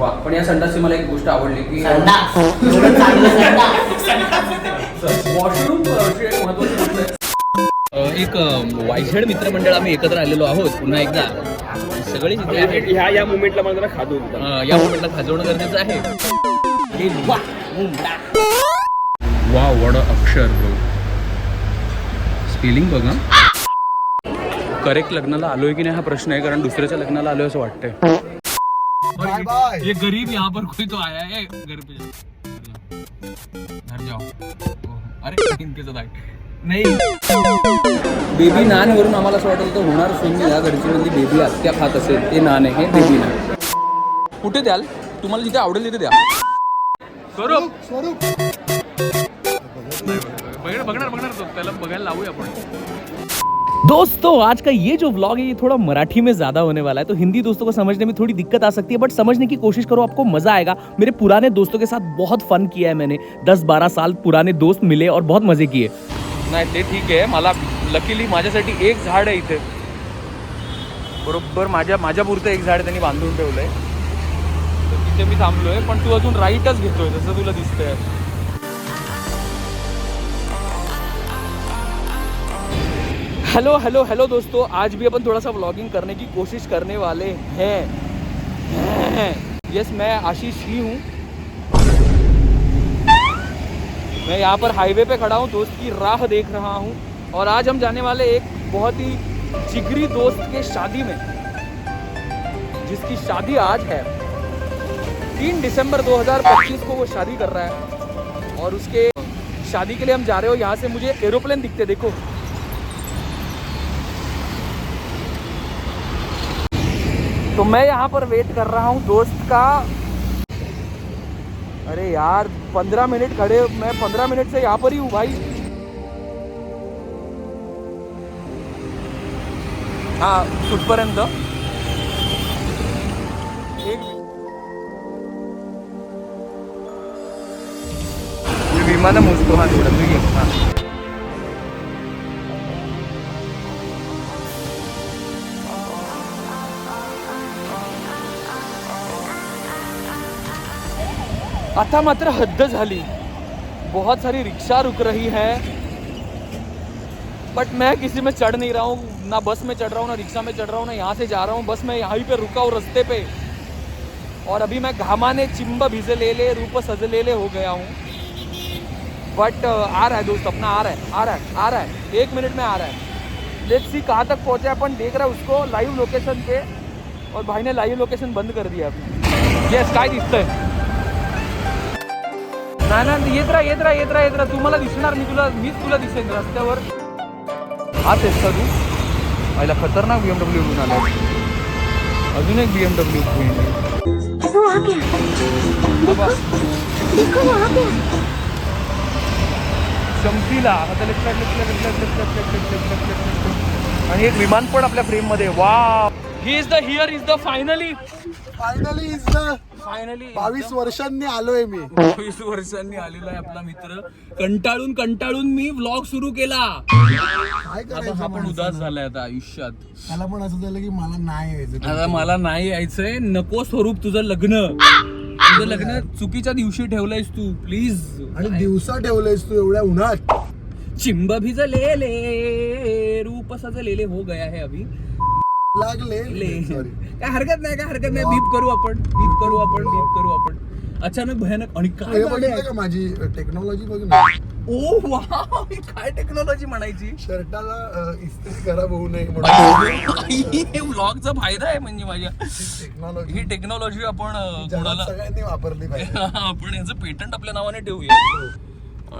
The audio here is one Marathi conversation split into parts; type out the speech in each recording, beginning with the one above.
वा पण या संडासची मला एक गोष्ट आवडली की संडास. एवढं चांगलं संडास. वॉशरूम अशी एक महत्वाची गोष्ट आहे. अ, एक वायझेड मित्रमंडळ आम्ही एकत्र आलेलो आहोत पुन्हा एकदा. सगळे ह्या या मुवमेंटला मला जरा या मोमेंटला खाजवणं गरजेचं आहे. वा वड अक्षर ब्रो स्पेलिंग बघा. करेक्ट लग्नाला आलोय की नाही हा प्रश्न आहे कारण दुसऱ्याच्या लग्नाला आलोय असं वाटतंय. बाय बाय ये गरीब यहाँ पर कोई तो आया है घर पे जाओ घर जाओ अरे इनके साथ नाही बेबी नान वरून आम्हाला असं वाटलं होतं होणार शून्य या घरची म्हणजे बेबी आत्या खात असेल ते नान आहे हे बेबी नान कुठे द्याल तुम्हाला जिथे आवडेल तिथे द्या स्वरूप स्वरूप बघणार बघणार बघणार तो त्याला बघायला लावूया आपण दोस्तों, आज का ये जो व्लॉग है, ये थोड़ा मराठी में ज़्यादा होने वाला है तो हिंदी दोस्तों को समझने में थोड़ी दिक्कत आ सकती है बट समझने की कोशिश करो, आपको मज़ा आएगा। मेरे पुराने दोस्तों के साथ बहुत फन किया है मैंने। 10-12 साल पुराने दोस्त मिले और बहुत मज़े किए। नाही, ते ठीक आहे मला लकीली माझ्यासाठी एक झाड आहे इथे. बरोबर, माझ्या माझ्या पुरतं एक झाड त्यांनी बांधून ठेवलंय. तर तिथे मी थांबलोय, पण तू अजून राईटच घेतोय, जसं तुला दिसतंय. हेलो हेलो हेलो दोस्तों, आज भी अपन थोड़ा सा व्लॉगिंग करने की कोशिश करने वाले हैं। यस मैं आशीष ही हूँ। मैं यहाँ पर हाईवे पे खड़ा हूँ, दोस्त की राह देख रहा हूँ। और आज हम जाने वाले एक बहुत ही जिगरी दोस्त के शादी में, जिसकी शादी आज है। तीन दिसंबर 2025 को वो शादी कर रहा है। और उसके शादी के लिए हम जा रहे हो, यहाँ से मुझे एरोप्लेन दिखते देखो। तो मैं यहाँ पर वेट कर रहा हूँ दोस्त का। अरे यार, पंद्रह मिनट खड़े, मैं पंद्रह मिनट से यहाँ पर ही हूँ भाई। हाँ कुठपर्यंत एक मी विमानं मोजतो हा थोडं तू ये हा। आता मात्र हद्द झाली. बहुत सारी रिक्शा रुक रही है बट मैं किसी में चढ़ नहीं रहा हूँ, ना बस में चढ़ रहा हूँ, ना रिक्शा में चढ़ रहा हूँ, ना यहाँ से जा रहा हूँ, बस मैं यहाँ पे रुका हूँ रस्ते पे। और अभी मैं घामाने चिंब भिजे ले ले, रूप सज ले ले हो गया हूँ। बट आ रहा है दोस्त, अपना आ रहा है, आ रहा है, आ रहा है, एक मिनट में आ रहा है। लेट्स सी कहाँ तक पहुँचा है, अपन देख रहा है उसको लाइव लोकेशन पे। और भाई ने लाइव लोकेशन बंद कर दिया अभी। येस काय दिसतंय नाही नाही येत राहा येत राहा येत राहा येत राहा तुम्हाला दिसणार मी तुला मीच तुला दिसेन रस्त्यावर हा तेच का तू पहिला खतरनाक बी एम डब्ल्यू घेऊन आला अजून एक बी एम डब्ल्यू चमकीला आता लक्षात लक्षात आणि एक विमान पण आपल्या फ्रेममध्ये वा he is the here is the finally finally is the finally बावीस वर्षांनी आलोय मी. बावीस वर्षांनी आलेला आहे आपला मित्र. कंटाळून कंटाळून मी व्लॉग सुरू केला. काय आता हा पण? उदास झालाय आता आयुष्यात. त्याला पण असं झालं की मला नाही यायचं. आता मला नाही यायचंय. नको स्वरूप तुझं लग्न. तुझं लग्न चुकीच्या दिवशी ठेवलंयस तू प्लीज आणि दिवसा ठेवलंयस तू एवढ्या उन्हात. चिंब भिजलेले रूप सजलेले हो गया है अभी. लागले. काय हरकत नाही काय हरकत नाही. बीप करू आपण. बीप करू आपण बीप करू आपण. अचानक भयानक आणि काय हे बघितलं? का माझी टेक्नॉलॉजी बघ ना ओ वा काय टेक्नॉलॉजी म्हणायची? शर्टाला अ, इस्त्री खराब होऊ नये म्हणून. व्लॉगचा फायदा आहे म्हणजे माझ्या. टेक्नॉलॉजी ही टेक्नॉलॉजी आपण अं, कोणाला सगळ्यांनी वापरली पाहिजे. आपण याचं पेटंट आपल्या नावाने ठेवूया.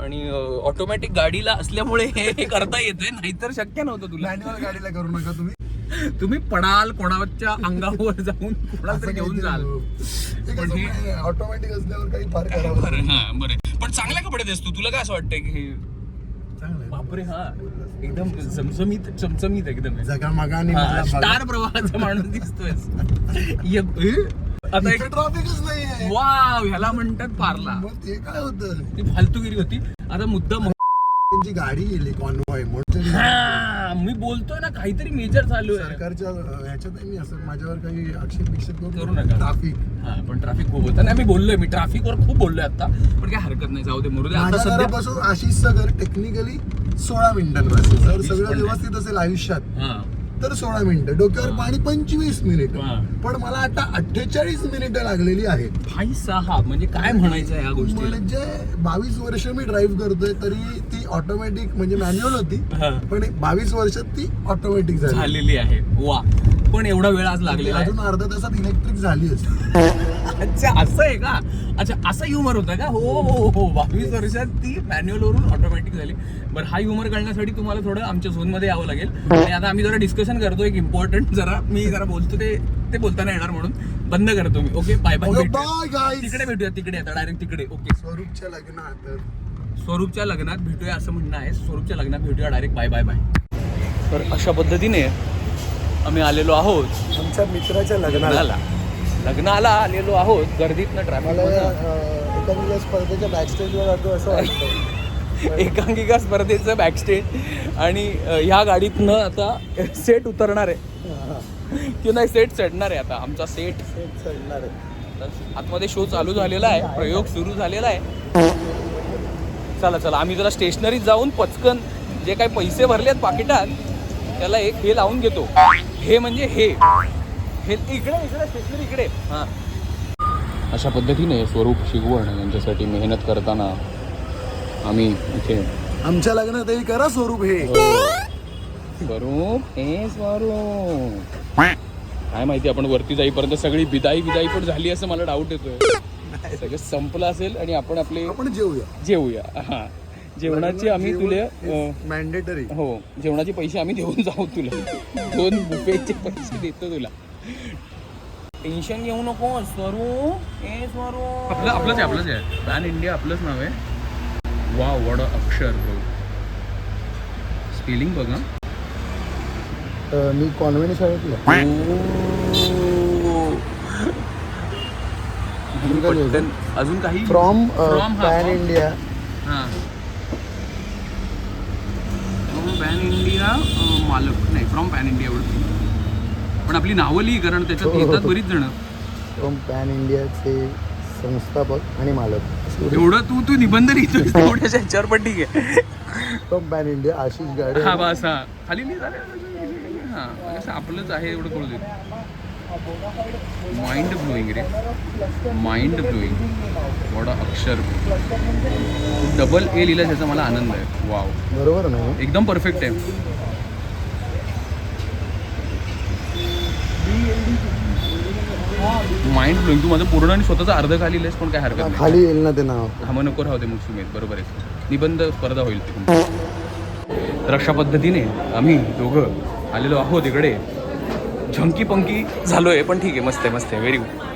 आणि ऑटोमॅटिक गाडीला असल्यामुळे हे हे करता येते नाहीतर शक्य नव्हतं तुला. मॅन्युअल गाडीला करू नका तुम्ही. तुम्ही पडाल कोणाच्या अंगावर जाऊन तरी घेऊन जाल. पण हे- ऑटोमॅटिक असल्यावर काही फार करावं बरं हा बरं. पण चांगल्या कपडे देस तू तुला काय असं वाटतंय की हे. बापरे हा. एकदम चमचमीत चमचमीत एकदम जगा मागाने हा, स्टार प्रवाहाचा माणूस दिसतोय. आता एक ट्रॉफिकच नाहीये. वाव ह्याला म्हणतात पारला. मग ते काय होतं? ती फालतूगिरी होती. आता मुद्दा त्यांची गाडी गेली कॉन्वॉय म्हणून हा मी बोलतोय ना काहीतरी मेजर चालू आहे. सरकारच्या अं, ह्याच्यात नाही असं माझ्यावर काही आक्षेप विक्षेप करू नका. ट्राफिक हा पण ट्रॅफिक खूप होतं. नाही मी बोललोय मी ट्रॅफिकवर खूप बोललोय आता. पण काय हरकत नाही जाऊ दे मरू दे. आता माझ्या सध्या घरापासून आशिषचं घर टेक्निकली सोळा मिनिटांवर असेल जर वीस सगळं पण नाही. व्यवस्थित असेल आयुष्यात. हा. तर सोळा मिनिटं डोक्यावर पाणी पंचवीस मिनिट. हा. पण मला आता अठ्ठेचाळीस मिनिटं लागलेली आहेत. भाई साहा म्हणजे काय म्हणायचं ह्या गोष्टीला? म्हणजे बावीस वर्ष मी ड्राईव्ह करतोय तरी ती ऑटोमॅटिक म्हणजे मॅन्युअल होती. हा. पण बावीस वर्षात ती ऑटोमॅटिक झाली. झालेली आहे. वा. पण एवढा वेळ आज लागलेला आहे. अजून अर्ध्या तासात इलेक्ट्रिक झाली असती. अच्छा असं आहे का? अच्छा असा ह्युमर होता का? हो हो हो. बावीस वर्षात ती मॅन्युअल वरून ऑटोमॅटिक झाली. बरं हा ह्युमर करण्यासाठी तुम्हाला थोडं आमच्या झोनमध्ये यावं लागेल. आणि आता आम्ही जरा डिस्कशन करतो एक इम्पॉर्टंट जरा. मी जरा बोलतो ते ते बोलताना येणार म्हणून. बंद करतो मी. ओके बाय बाय तिकडे भेटूया तिकडे आता डायरेक्ट तिकडे. ओके स्वरूपच्या लग्नात. स्वरूपच्या लग्नात भेटूया असं म्हणणं आहे. स्वरूपच्या लग्नात भेटूया डायरेक्ट बाय बाय बाय तर अशा पद्धतीने आम्ही आलेलो आहोत. आमच्या मित्राच्या लग्नाला. लग्नाला आलेलो आहोत गर्दीत ना मला या, ट्रॅफिक अं, एखाद्या स्पर्धेच्या बॅक स्टेजवर जातो असं वाटतं एकांकिका स्पर्धेचं बॅकस्टेज आणि अ, ह्या गाडीतनं आता सेट उतरणार आहे. की नाही सेट चढणार आहे आता. आमचा सेट चढणार आहे. आतमध्ये शो चालू झालेला आहे. प्रयोग सुरू झालेला आहे. चला चला. आम्ही जरा स्टेशनरीत जाऊन पचकन जे काही पैसे भरलेत पाकिटात त्याला एक हे लावून घेतो. हे म्हणजे हे. हे इकडे इकडे स्टेशनरी इकडे. हां. अशा पद्धतीने स्वरूप शिकवण यांच्यासाठी मेहनत करताना आम्ही इथे आमच्या लग्नातही करा स्वरूप हे. स्वरूप हे स्वरूप. काय माहिती आपण वरती जाईपर्यंत सगळी बिदाई बिदाई पण झाली असं मला डाऊट येतोय. सगळं संपलं असेल आणि आपण आपले आपण जेवूया. जेवूया. हा. जेवणाचे आम्ही तुला मॅन्डेटरी हो. जेवणाचे पैसे आम्ही देऊन जाऊ तुला. दोन बुफेचे पैसे देतो तुला. टेन्शन घेऊ नको स्वरूप ए स्वरूप आपलं आपलंच आहे आपलंच आहे. पॅन इंडिया आपलंच नाव आहे. वा वड अक्षर ब्रो स्पेलिंग बघ ना मी कॉन्व्हेंट शाळेतला. अजून काही? From From pan. इंडिया हां. पॅन इंडिया मालक. नाही फ्रॉम पॅन इंडिया एवढं पण आपली नावं लिही कारण त्याच्यात हो, हो, येतात हो. बरीच जण. फ्रॉम पॅन इंडियाचे संस्थापक आणि मालक. एवढं तू तू निबंध लिहितोय तेवढ्याच्या ह्याच्यावर पण ठीक आहे. From pan India Ashish Gade. हा बस हा. खाली लिहि झालं हां कसं आपलंच आहे एवढं कळू दे. Mind blowing ray. Mind blowing vada Akshar. Double A लिहिला त्याचा मला आनंद आहे. वाव बरोबर ना? एकदम परफेक्ट आहे. माइंड ब्लोईंग तू माझं पूर्ण आणि स्वतःचा अर्ध खाली लिहिलंस पण काय हरकत नाही. खाली येईल ना ते नाव. हा मग नको राहू दे मग सुमेध बरोबर आहे. निबंध स्पर्धा होईल ती तर अशा पद्धतीने आम्ही दोघं आलेलो आहोत इकडे. झंकी पंकी झालोय पण ठीक आहे मस्त आहे मस्त आहे. व्हेरी गुड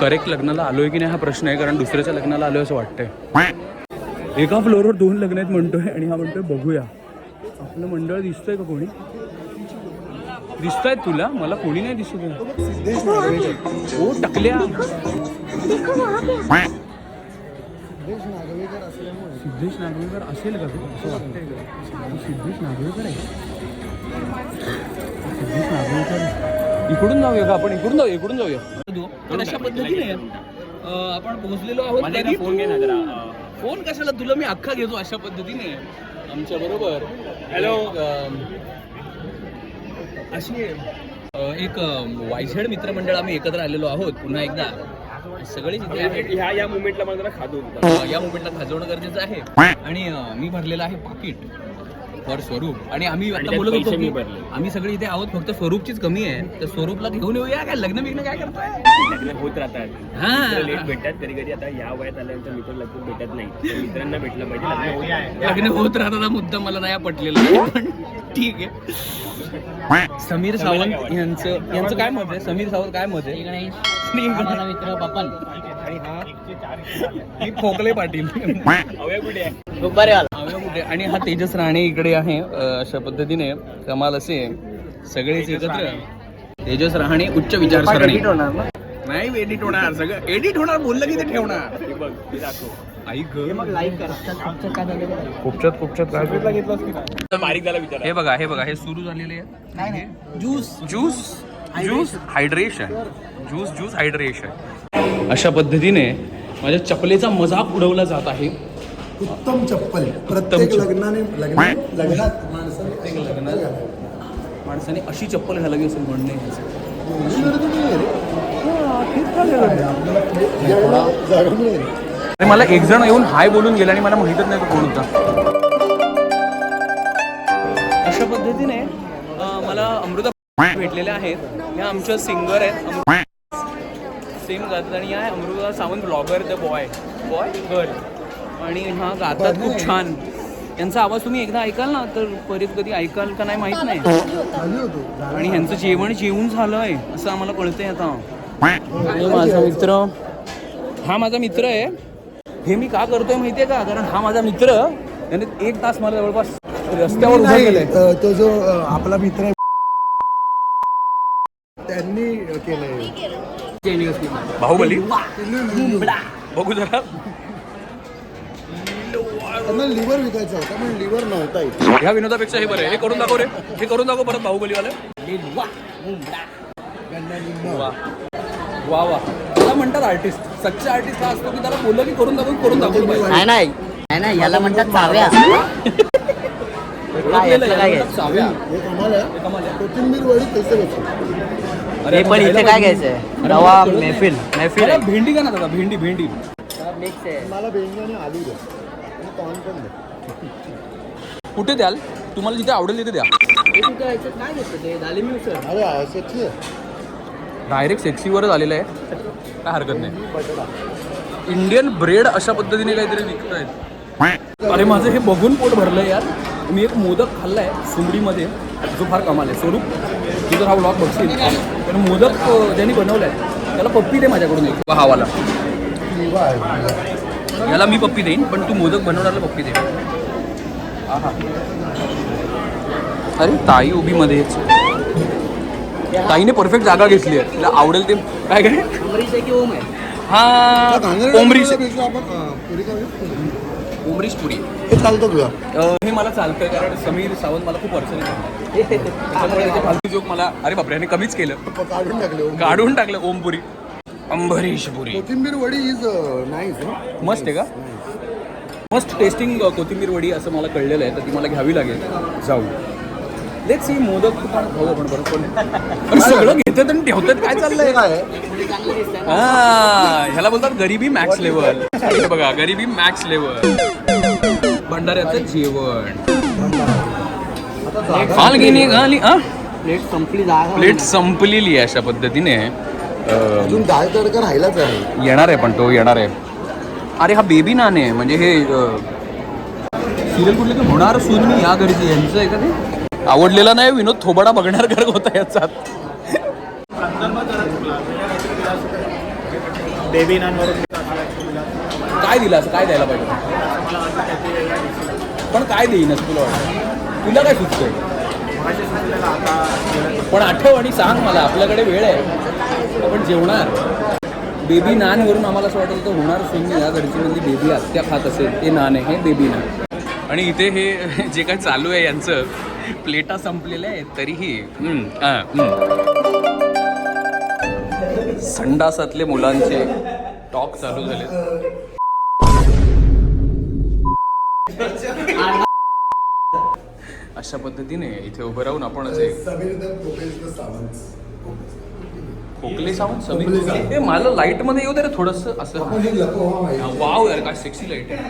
करेक्ट लग्नाला आलोय की नाही हा प्रश्न आहे कारण दुसऱ्याच्या लग्नाला आलोय असं वाटतंय. एका फ्लोअरवर दोन लग्न आहेत म्हणतोय आणि हा म्हणतोय बघूया. आपलं मंडळ दिसतंय का कोणी? दिसतायत तुला? मला कोणी नाही दिसत. ओ टकल्या. सिद्धेश नागवेकर असेल का तू? असं वाटतंय का? सिद्धेश नागवेकर आहे? सिद्धेश नागवेकर. इकडून जाऊया का आपण? इकडून जाऊया इकडून जाऊया. तर अशा पद्धतीने? अं, आपण पोहोचलेलो आहोत फोन घे ना जरा. फोन कशाला? तुला मी अख्खा घेतो अशा पद्धतीने. आमच्या बरोबर. हॅलो. अशी एक वायझेड मित्रमंडळ आम्ही एकत्र आलेलो आहोत पुन्हा एकदा. आहेत. ह्या या मुवमेंटला मला या मुवमेंटला खाजवणं गरजेचं आहे. आणि मी भरलेलं आहे पाकिट फॉर स्वरूप. आणि आम्ही आता बोलत होतो की. आम्ही सगळे इथे आहोत फक्त स्वरूपचीच कमी आहे. तर स्वरूपला घेऊन येऊया काय? लग्न बिग्न काय करतोय? लग्न होत राहतात. हा. लेट भेटतात कधी कधी आता या वयात आल्यानंतर मित्र लवकर भेटत नाही. तर मित्रांना भेटलं पाहिजे. लग्न होत आहे. लग्न होत राहता मुद्दा मला नाही पटलेला पण ठीक आहे. समीर सावंत यांचं यांचं काय मत आहे? समीर सावंत काय मत आहे? मित्र पपन आणि हा खोकले पाटील. कुठे? आणि हा तेजस राणे इकडे आहे अशा पद्धतीने. कमाल असे सगळेच एकत्र. तेजस राहणे उच्च विचारसरणी. नाही एडिट होणार सगळं. एडिट होणार बोललं की ते ठेवणार. बघ दाखव आई ग. मग लाईक करा. काय झालं खूपच्यात खूपच्यात काय बारीक झाला विचार. हे बघा हे बघा हे सुरू झालेले आहे juice juice juice hydration juice juice hydration अशा पद्धतीने माझ्या चपलेचा मजाक उडवला जात आहे. उत्तम चप्पल. प्रत्येक चप्पल. लग्नाने लग्न लग्नात माणसाने लग्नात माणसाने अशी चप्पल घालावी असं म्हणणं आहे. आपल्याला आणि अरे मला एक जण येऊन हाय बोलून गेला आणि मला माहीतच नाही तो कोण होता. अशा पद्धतीने मला अमृता भेटलेले आहेत. ह्या आमच्या सिंगर आहेत सेम गातात आणि या Amruta Sawant blogger the boy boy girl आणि हा गातात खूप छान. यांचा आवाज तुम्ही एकदा ऐकाल ना? तर परत कधी ऐकाल का नाही माहीत नाही. आणि ह्यांचं जेवण जेवून झालंय असं आम्हाला कळतंय आता. माझा मित्र. हा माझा मित्र आहे. हे मी का करतोय माहितीये का? कारण हा माझा मित्र त्याने एक तास मला जवळपास रस्त्यावर उभा केलंय. तो जो आपला मित्र आहे त्यांनी केलंय. बाहुबली? बघू जरा. त्यांना लिव्हर विकायचा होता पण लिव्हर नव्हता इथे. ह्या विनोदापेक्षा हे बरं आहे. हे करून दाखव रे. हे करून दाखव परत बाहुबलीवाले. वा वा. वा त्याला म्हणतात आर्टिस्ट सच्चा आर्टिस्ट हा असतो की त्याला बोललं की करून दाखवून करून दाखवलं पाहिजे. नाही नाही. नाही नाही याला म्हणतात चाव्या. ओळखलेलं याचं आहे, काय म्हणतात साव्या हे कमाल आहे हे कमाल आहे. कोथिंबीर वडी पैसे घेतो अरे हे पण इथे काय घ्यायचंय? रवा मेहफिल मेहफिल मला आहे. भेंडी का ना दादा? भेंडी भेंडी. मिक्स आहे मला भेंडी आणि आलू द्या. आणि कॉर्न पण द्या. कुठे द्याल? तुम्हाला जिथे आवडेल तिथे द्या. अरे असंच आहे. डायरेक्ट सेक्सीवरच आलेलं आहे. काय हरकत नाही. इंडियन ब्रेड अशा पद्धतीने काहीतरी विकत आहेत अरे माझं हे बघून पोट भरलंय यार. मी एक मोदक खाल्लाय सुमडीमध्ये जो फार कमाल आहे. स्वरूप तू जर हा ब्लॉग बघशील. पण मोदक ज्यांनी बनवलाय त्याला पप्पी दे माझ्याकडून एक. हावाला याला मी पप्पी देईन पण तू मोदक बनवणारला पप्पी दे. अरे ताई उभीमध्येच ताईने परफेक्ट जागा घेतली आहे. तिला आवडेल ते काय काय? हा अ, पुरी. हे चालतं अं, हे मला चालतं कारण समीर सावंत मला खूप अडचणी. त्याच्यामुळे त्याचे फालतू जोक मला अरे बापरे ह्याने कमीच केलं. काढून टाकले काढून टाकलं ओमपुरी अंबरीश पुरी. कोथिंबीर वडी इज नाईस मस्त आहे का? मस्त टेस्टिंग कोथिंबीर वडी असं मला कळलेलं आहे तर ती मला घ्यावी लागेल. जाऊ. लेट सी मोदक पण खाऊ आपण परत पण सगळं घेतात आणि ठेवतात काय चाललंय? काय हा. ह्याला बोलतात गरिबी मॅक्स लेवल हे बघा गरिबी मॅक्स लेवल भंडाऱ्याचं जेवण. फाल घेणे घाली हा? प्लेट संपली प्लेट संपलेली आहे अशा पद्धतीने. अजून डाळ तडका राहिलाच आहे. येणार आहे पण तो येणार आहे. अरे हा बेबी नान आहे म्हणजे हे सिरियल कुठले होणार सून मी या घरीची यांचं आहे का ते? आवडलेला नाही विनोद थोबाडा बघणार गर्ग होता याचा काय दिलं असं? काय द्यायला पाहिजे? पण काय देईन तुला वाटतं? तुला काय सुचतंय? पण आठव आणि सांग मला आपल्याकडे वेळ आहे. आपण जेवणार. बेबी नानवरून आम्हाला असं वाटलं तर होणार सून या घरची म्हणजे बेबी आत्या खात असेल ते नान आहे हे बेबी नान. आणि इथे हे जे काय चालू आहे यांचं प्लेटा संपलेल्या आहेत तरीही. संडासातले मुलांचे टॉक चालू झाले. अशा पद्धतीने इथे उभं राहून आपण असे खोकले साऊंड? समीर हे मला लाइटमध्ये येऊ दे रे थोडस. असं. वाव यार काय सेक्सी लाइट आहे.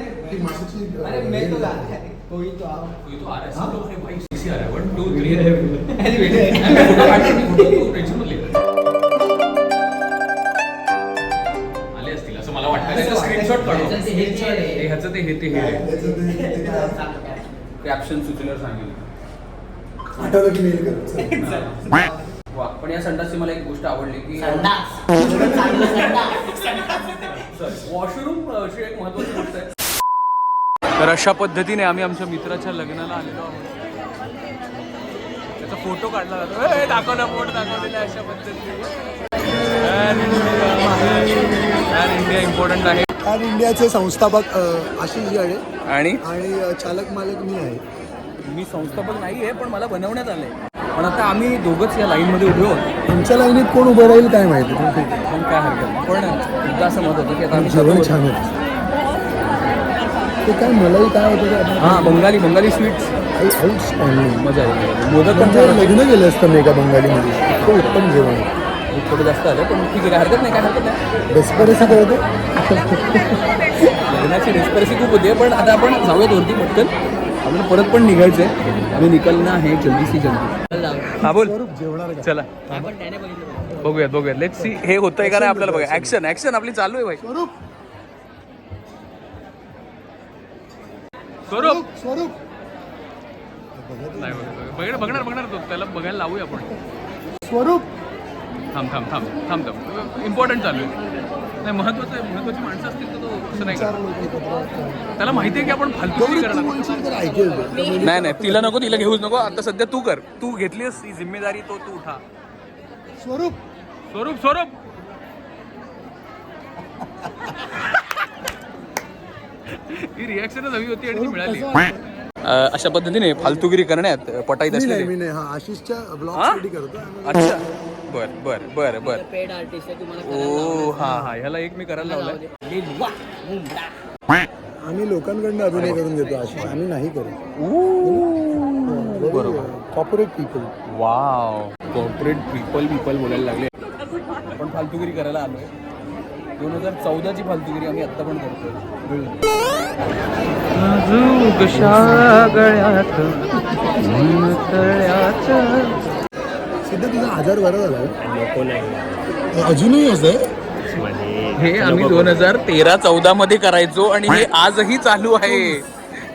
कोई तो है सब लोग भाई सेक्सी आ रहा 1 2 3 फोटो काढ मी फोटो टेन्शनमध्ये आले असतील. असं मला वाटतं. स्क्रीनशॉट काढू. ते ह्याचं ते हे ते हे. कॅप्शन सुचल्यावर सांगेल. आठवलं की मेल कर. वा पण या संडासची मला एक गोष्ट आवडली की वॉशरूम अशी एक महत्वाची गोष्ट आहे. तर अशा पद्धतीने आम्ही आमच्या मित्राच्या लग्नाला आलेलो आहोत. फोटो काढला जातो. दाखवला फोटो दाखवलेला अशा पद्धतीने. इंडिया इंपॉर्टंट आहे. उडान इंडियाचे संस्थापक अ, आशिष जाडे आणि? आणि चालक मालक मी आहे. मी संस्थापक नाही आहे पण मला बनवण्यात आलंय. पण आता आम्ही दोघंच या लाईनमध्ये उभे आहोत. तुमच्या लाईनीत कोण उभं राहील काय माहिती? पण आहे. काय हरकत. पण एकदा असं मत होतं की आता आम्ही जेवण सर्व- छान होतं. ते काय मलाही काय होतं ते हा बंगाली बंगाली स्वीट्स. मजा मोदक पण म्हणजे होते. लग्न केलं असतं मी एका बंगालीमध्ये. इतकं उत्तम जेवण. थोडं जास्त आलं पण ठीक आहे काय हरकत नाही काय हरकत नाही. डेस्परेसी कळते लग्नाची रेस्परेसी खूप होती पण आता आपण जाऊयात वरती पटकन. आपण परत पण निघायचंय. आम्ही निकलना आहे जल्दी सी जल्दी. हा बोल. जेवणार का? चला. बघूयात बघूयात. लेट सी हे होतंय का नाही आपल्याला बघा ऍक्शन ऍक्शन आपली चालू आहे भाई. स्वरूप. स्वरूप. स्वरूप नाही बघ- बघणार बघणार तो. त्याला बघायला लावूया आपण. स्वरूप. थांब थांब थांब थांब थांब. इम्पॉर्टंट चालू आहे. नाही महत्वाचं आहे महत्वाची माणसं असतील तर तो असं नाही चार करत. लोक एकत्र. असतात. त्याला माहिती आहे की आपण फालतू गौरी, तू करणार तर ऐकेल. नाही नाही तिला नको तिला घेऊच नको. आता सध्या तू कर. तू घेतलीस ही जिम्मेदारी तो तू उठा. स्वरूप. स्वरूप स्वरूप. ही रिॲक्शनच हवी होती आणि ती मिळाली. अशा पद्धतीने फालतुगिरी करण्यात पटाईत असलेले मी नाही हा आशिषच्या ब्लॉग? साठी करतो. अच्छा. बर बर बर बर. पेड आर्टिस्ट आहे तुम्हाला ओ हा हा. ह्याला एक मी करायला लावलाय. आम्ही लोकांकडनं अभिनय करून घेतो आशिष. आम्ही नाही करत बरोबर. Corporate people wow. Corporate people people बोलायला लागले. आपण फालतुगिरी करायला आलोय. दोन हजार चौदाची फालतुगिरी आम्ही आत्ता पण करतोय. सध्या तुझा आजार बरा झाला नाही. अजूनही असं आहे? म्हणजे हे आम्ही दोन हजार तेरा चौदा मध्ये करायचो आणि हे आजही चालू आहे.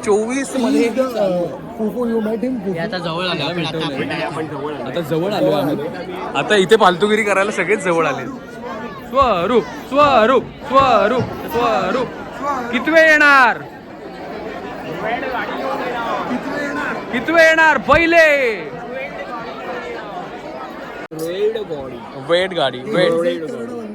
चोवीसमध्ये हे आता जवळ आलं आता आपण आपण जवळ आलो. आता जवळ आलो आम्ही. आता इथे फालतुगिरी करायला सगळेच जवळ आले. स्वरूप स्वरूप स्वरूप स्वरूप. कितवे येणार? कितवे येणार? पहिले. रेड बॉडी वेट गाडी. वेट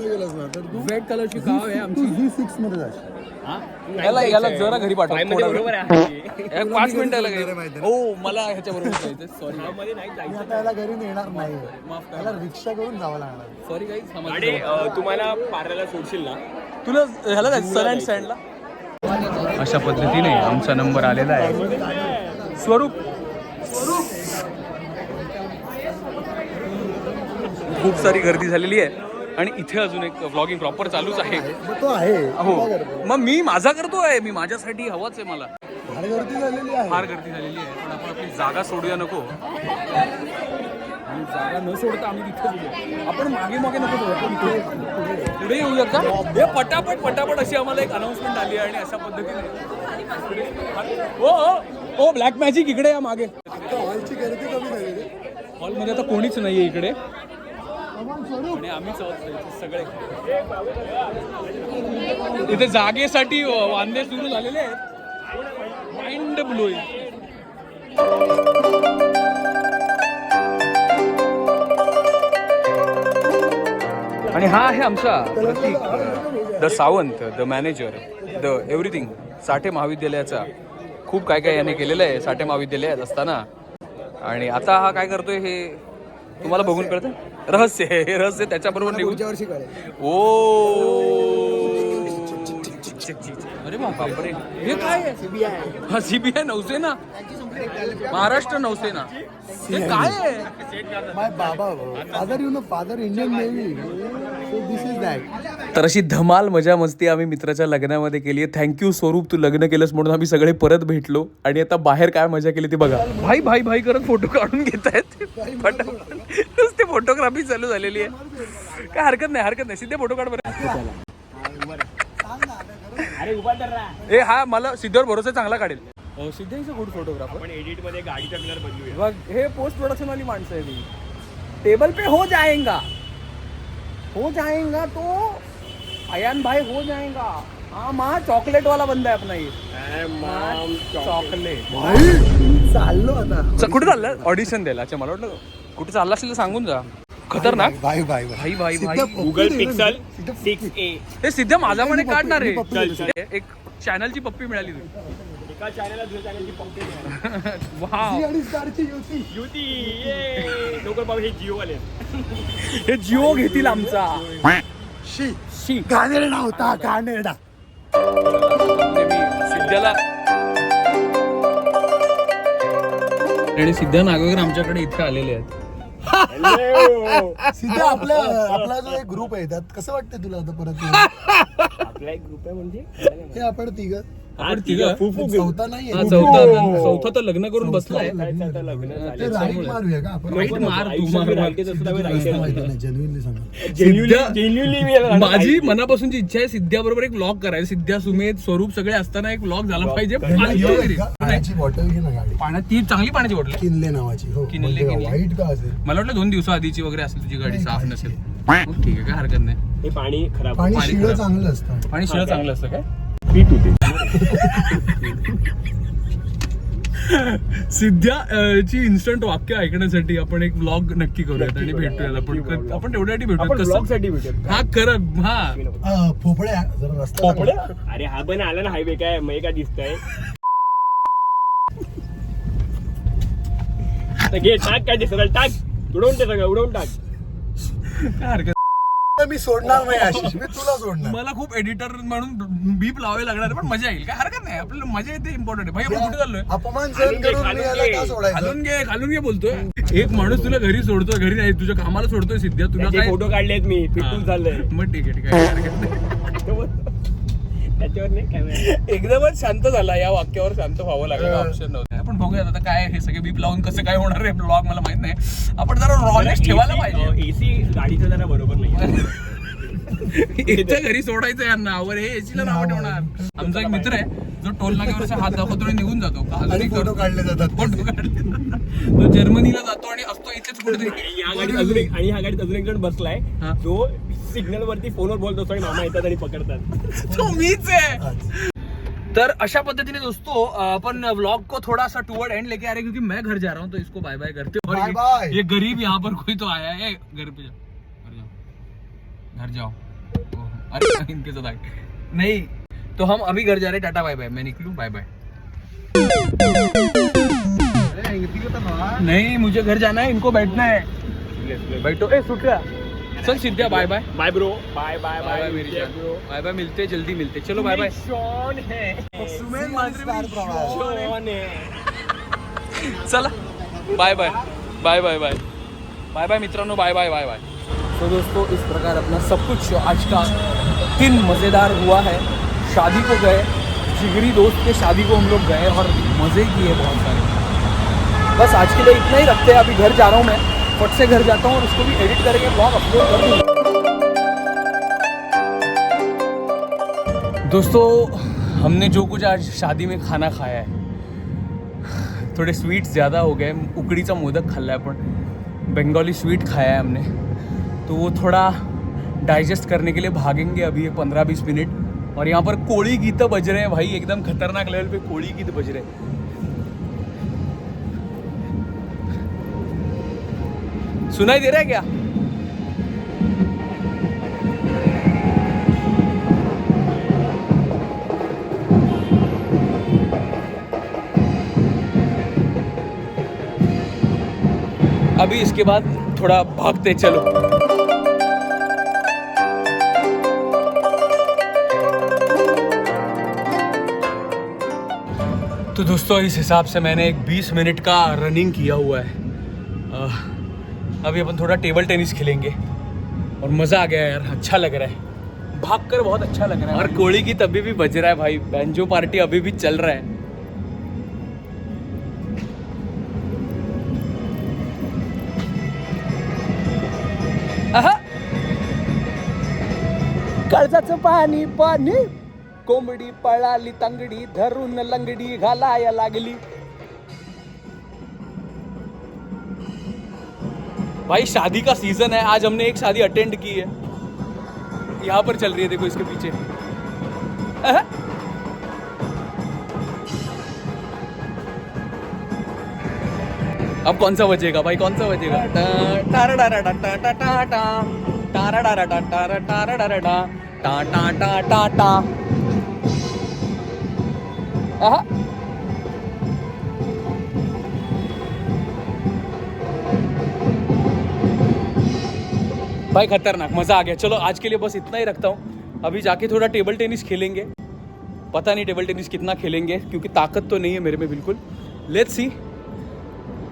केलंस ना तर तू? वेट कलरची गाव आहे तू व्ही सिक्समध्ये जाशील याला याला जरा घरी पाठवमध्ये थोडा बरोबर वेळ. आहे. एक पाच माहिती हो मला ह्याच्या बरोबर सॉरी मध्ये नाही मी आता याला घरी नेणार नाही माफ करा. रिक्षा करून जावं लागणार. सॉरी काही आणि अं, तुम्हाला पार्ल्याला सोडशील ना? तुला ह्याला जायचं सन अँड सँडला अशा पद्धतीने आमचा नंबर आलेला आहे. स्वरूप. खूप सारी गर्दी झालेली आहे. आणि इथे अजून एक व्लॉगिंग प्रॉपर चालूच आहे. मग तो आहे. हो. करतो. मग मी माझा करतोय मी माझ्यासाठी हवाच आहे मला. फार गर्दी झालेली आहे. फार गर्दी झालेली आहे. पण आपण आपली जागा सोडूया नको. जागा न सोडता आम्ही तिथे. आपण मागे मागे नको पुढे येऊया का? हे पटापट पटापट अशी आम्हाला एक अनाउन्समेंट आली आहे आणि अशा पद्धतीने. हो हो. ब्लॅक मॅजिक इकडे या मागे. हॉलची गर्दी कमी झाली हॉलमध्ये आता कोणीच नाहीये इकडे. आणि आम्हीच आहोत इथे सगळे. इथे जागेसाठी वांदे सुरू झालेले आहेत. माइंड ब्लोईंग आणि हा आहे आमचा Pratik the Sawant the manager the everything Sathe महाविद्यालयाचा. खूप काय काय याने केलेलं आहे. साठे महाविद्यालयात असताना. आणि आता हा काय करतोय हे तुम्हाला बघून कळतं? रहस्य आहे हे रहस्य त्याच्याबरोबर निघून पुढच्या वर्षी कळेल. ओ! अरे बापरे. हे काय आहे? हा सीबीआय नौसेना? महाराष्ट्र नौसेना. हे काय आहे? माय बाबा father you know father Indian Navy. तर अशी धमाल मजा मस्ती आम्ही मित्राच्या लग्नामध्ये केली आहे. थँक्यू स्वरूप तू लग्न केलंस म्हणून आम्ही सगळे परत भेटलो. आणि आता बाहेर काय मजा केली ती बघा. भाई भाई भाई करत फोटो काढून घेत आहेत. नुसते फोटोग्राफी चालू झालेली आहे. काय हरकत नाही हरकत नाही. सिद्धे फोटो काढ बरं. अरे ए हा मला सिद्धेवर भरोसा चांगला काढेल. सिद्धे इज अ गुड फोटोग्राफर आपण एडिटमध्ये गाडीचा कलर बदलूया. बघ हे पोस्ट प्रोडक्शन वाली माणसं आहे ती टेबल पे हो जाएगा हो जाएगा तो। अयान भाई हो जाएगा। हाँ माँ चॉकलेट वाला बंदा है अपना ये। मॉम चॉकलेट भाई! चाललो आता। कुठे चाललं ऑडिशन द्यायला अच्छा मला वाटलं कुठे चालला असेल तर सांगून जा. खतरनाक. भाई भाई भाई पप्पी गुगल. पिक्सल सिक्स ए हे सिद्ध माझा म्हणे पप्पी, काढणार आहे. पप्पी. एक चॅनलची पप्पी मिळाली एका चॅनलला दुसऱ्या चॅनलची वाव ती आणि स्टारची युती. युती ये. लोक बाबा हे जिओ वाले हे जिओ घेतील आमचा. शी. शी. घाणेरडा होता घाणेरडा. सिद्धाला आणि सिद्ध नागोगर आमच्याकडे इथे आलेले आहेत. सिद्धा आपल्या आपला जो एक ग्रुप आहे त्यात कसं वाटतं तुला आता परत? आपला एक ग्रुप आहे म्हणजे? हे आपण तिघ. आपण तिघं? फुफू चौथा नाही हा, चौथा चौथा तर लग्न करून बसलाय. ते राईट मारूया का आपण Right मार तू, मार, मार. जेन्युनली सांगा. सिद्ध- माझी मनापासूनची इच्छा आहे सिद्ध्या बरोबर एक ब्लॉग करायचं सिद्ध्या सुमेध स्वरूप सगळे असताना एक ब्लॉग झाला पाहिजे. पाण्याच्या वगैरे. पाण्याची बॉटल घे ना गाडी. पाण्यात ती चांगली पाण्याची बॉटल आहे. किनले नावाची हो. Kinley, Kinley. वाईट का असेल? मला वाटलं दोन दिवसाआधीची वगैरे असेल तुझी गाडी साफ नसेल. मग ठीक आहे काय हरकत नाही. हे पाणी खराब पाणी पाणी शिळं खराब. चांगलं असतं. पाणी शिळं चांगलं असतं काय? पीत होते. सिद्ध्या ची इन्स्टंट वाक्य ऐकण्यासाठी आपण एक ब्लॉग नक्की करूयात आणि भेटूयात. आपण आपण तेवढ्यासाठी आपण भेटूयात कसं? साठी भेटत हा खरं हा. रस्ता चांगला. अरे हा पण आला ना हायवे काय? मग काय दिसतंय. घे टाक काय दिसत टाक. उडवून ते सगळं उडवून टाक. काय हरकत मी सोडणार नाही आशिष मी तुला सोडणार. मला खूप एडिटर म्हणून बीप लावावे लागणार आहे, पण मजा येईल. काय हरकत नाही. आपल्याला मजा येते इम्पॉर्टंट आहे. भाई आपण कुठे चाललोय? अपमान सहन करून मी याला का सोडायचं? खालून घे खालून घे बोलतोय. एक माणूस तुला घरी सोडतोय घरी नाही तुझ्या कामाला सोडतोय सिद्ध्या. तुला त्याचे काय फोटो काढलेत मी फिटून हा. चाललंय. मग ठीक आहे ठीक आहे. काय हरकत नाही. त्याच्यावर नाही कॅमेरा एकदमच शांत झाला. या वाक्यावर शांत व्हावं लागलं. ऑप्शन नव्हतं. आपण बघूयात आता काय हे सगळे बीप लावून कसं काय होणार आहे ब्लॉग मला माहीत नाही. आपण जरा रॉनेस ठेवायला पाहिजे. एसी गाडीचं जरा बरोबर नाही इथं घरी सोडायचं यांना. वर हे एसीला नाव ठेवणार आमचा एक मित्र आहे जो टोल नाक्यावर हात दाखवतो आणि निघून जातो. आणि फोटो. काढले जातात. फोटो काढले तो जर्मनीला जातो आणि असतो इथेच कुठेतरी. आणि या गाडीत अजून एक आणि ह्या गाडीत अजून एक जण बसलाय. हा. जो सिग्नल वरती फोनवर बोलत आणि मामा येतात आणि पकडतात. तो मीच आहे. तर अशा पद्धतीने दोस्तों अपन व्लॉग को थोड़ा सा टूवर्ड एंड लेके आ रहे क्योंकि मैं घर जा रहा हूँ तो इसको बाय बाय करते और ये- गरीब यहाँ पर कोई तो आया है? घर पे जाओ घर जाओ। अरे इनके साथ आए। नहीं तो हम अभी घर जा रहे टाटा बाय बाय। मैं निकलूं? Bye bye. नहीं मुझे घर जाना है इनको बैठना है। बैठो। ए सुट्या चल सिद्ध्या bye bye. Bye bro bye bye bye bye मेरी जान। बाय बाय मिलते जल्दी मिलते चलो बाय बाय। शॉन है। स्टार प्रवास शॉन है। चला। Bye bye. Bye bye bye. Bye bye मित्रांनो बाय बाय बाय बाय। तो दोस्तों, इस प्रकार अपना सब कुछ आज का दिन मज़ेदार हुआ है। शादी को गए, जिगरी दोस्त के शादी को हम लोग गए और मज़े किए बहुत सारे। बस आज के लिए इतना ही रखते हैं। अभी घर जा रहा हूँ मैं, फट से घर जाता हूँ और उसको भी एडिट करके ब्लॉग अपलोड कर दूँगा। दोस्तों, हमने जो कुछ आज शादी में खाना खाया है, थोडे स्वीट्स ज़्यादा हो गए। उकडीचा मोदक खाल्ला है अपन बंगाली स्वीट खाया है हमने। तो वो थोड़ा डाइजेस्ट करने के लिए भागेंगे अभी पंद्रह बीस मिनट। और यहाँ पर कोड़ी गीत बज रहे हैं भाई, एकदम खतरनाक लेवल पे कोड़ी गीत बज रहे हैं। सुनाई दे रहा है क्या? अभी इसके बाद थोड़ा भागते चलो। तो दोस्तों, इस हिसाब से मैंने एक 20 मिनट का रनिंग किया हुआ है। अभी अपन थोड़ा टेबल टेनिस खेलेंगे। और मज़ा आ गया यार अच्छा लग रहा है। भाग कर बहुत अच्छा लग रहा है। और कोड़ी की तभी भी बज रहा है भाई। बैंजो पार्टी अभी भी चल रहा है. काळजाचं पाणी पाणी कोंबडी पळाली तांगडी धरून लंगडी घालाया लागली. भाई शादी का सीज़न है आज हमने एक शादी अटेंड की है। यहाँ पर चल रही है देखो इसके पीछे। अब कौन सा बजेगा? भाई कौन सा बजेगा? टा- टारा डारा भाई खतरनाक, मज़ा आ गया। चलो, आज के लिए बस इतना ही रखता हूँ। अभी जाके थोड़ा टेबल टेनिस खेलेंगे। पता नहीं टेबल टेनिस कितना खेलेंगे, क्योंकि ताकत तो नहीं है मेरे में बिल्कुल। लेट्स सी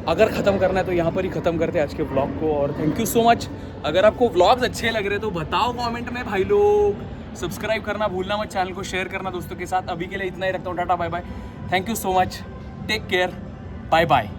अगर ख़त्म करना है तो यहाँ पर ही ख़त्म करते हैं आज के ब्लॉग को, और थैंक यू सो मच अगर आपको व्लॉग्स अच्छे लग रहे तो बताओ कमेंट में भाई लोग। सब्सक्राइब करना भूलना मत चैनल को शेयर करना दोस्तों के साथ। अभी के लिए इतना ही रखता हूँ tata bye bye thank you so much take care bye bye